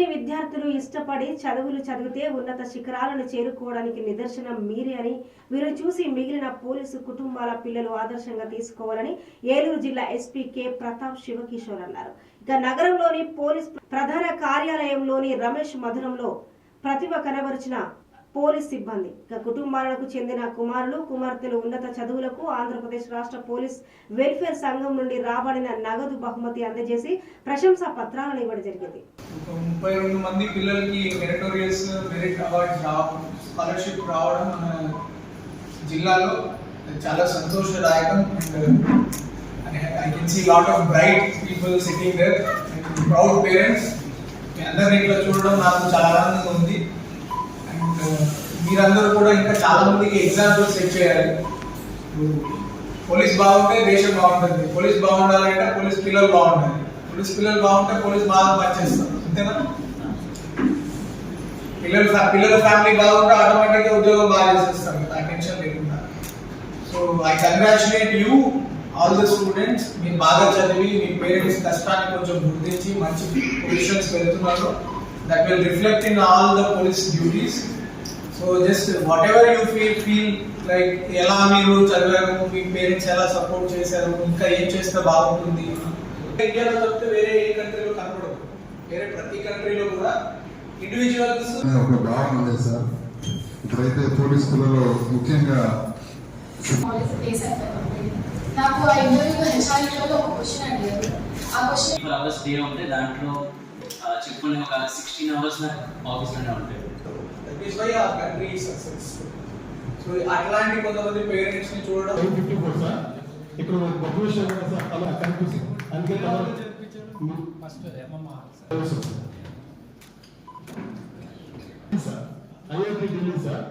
విద్యని విద్యార్థులు ఇష్టపడి చదువులు చదివితే ఉన్నత శిఖరాలను చేరుకోవడానికి నిదర్శనం మీరే అని వీరు చూసి మిగిలిన పోలీసు కుటుంబాల పిల్లలు ఆదర్శంగా తీసుకోవాలని ఏలూరు జిల్లా ఎస్పీ కె. ప్రతాప్ శివకిషోర్ అన్నారు. ఇక నగరంలోని పోలీస్ ప్రధాన కార్యాలయంలోని రమేష్ మధురంలో ప్రతిభ కనబరిచిన పోలీస్ సిబ్బంది. ఇక కుటుంబాలకు చెందిన కుమారులు కుమార్తెలు ఉన్నత చదువులకు ఆంధ్రప్రదేశ్ రాష్ట్ర పోలీస్ వెల్ఫేర్ సంఘం నుండి రాబడిన నగదు బహుమతి అందజేసి ప్రశంసా పత్రాలను ఇవ్వడం జరిగింది. ముప్పై రెండు మంది పిల్లలకి మెరిటోరియస్ మెరిట్ అవార్డ్ స్కాలర్షిప్ రావడం మన జిల్లాలో చాలా సంతోషదాయకం. And I can see lot of bright people sitting there proud parents మీ అందరిని ఇట్లా చూడడం నాకు చాలా ఆనందంగా ఉంది. మీరందరూ కూడా ఇంకా చాలా మందికి ఎగ్జాంపుల్ సెట్ చేయాలి. పోలీస్ బాగుంటే దేశం బాగుంటుంది. పోలీస్ బాగుండాలంటే పోలీస్ పిల్లలు బాగుండాలి. పోలీస్ పిల్లలు బాగుంటే పోలీస్ బాగా పనిచేస్తారు. అంతేనా? పిల్లలు పిల్లల ఫ్యామిలీ బాగుంటే ఆటోమేటిక్గా ఉద్యోగం బాగా చేసేస్తారు. ఆ టెన్షన్ లేకుండా. So I congratulate you all the students. మీరు బాగా చదివి మీ పేరెంట్స్ కష్టాన్ని కొంచెం గుర్తించి మంచి పొజిషన్స్ వెళ్తున్నారు will reflect in all the police duties so just whatever you feel feel like ఎలా మీరు చదివారు? మీ పేరెంట్స్ ఎలా సపోర్ట్ చేశారు? ఇంకా ఏం చేస్తే బాగుంటుంది? ఇండియాలో తప్పితే వేరే ఏ కంట్రీలో కనపడదు. వేరే ప్రతి కంట్రీలో కూడా ఇండివిజువల్స్ ఒక భావన ఉంది సార్. ఇప్పుడైతే పోలీస్ స్కూళ్ళలో ముఖ్యంగా నాకు ఆ ఇంటర్వ్యూలో హెచ్ఆర్లో ఒక క్వశ్చన్ అడిగారు. ఫోర్ అవర్స్ డే ఉంటే దాంట్లో చెప్పుకునే ఒక సిక్స్టీన్ అవర్స్ నాకు ఆఫీస్లోనే ఉంటాయి. సో అట్లాంటి కొంతమంది పేరెంట్స్ని చూడడం. ఫిఫ్టీ ఫోర్ సార్ ఇక్కడ గొప్ప విషయం అలా కనిపిస్తుంది. అందుకే సార్ ఐఐటి ఢిల్లీ సార్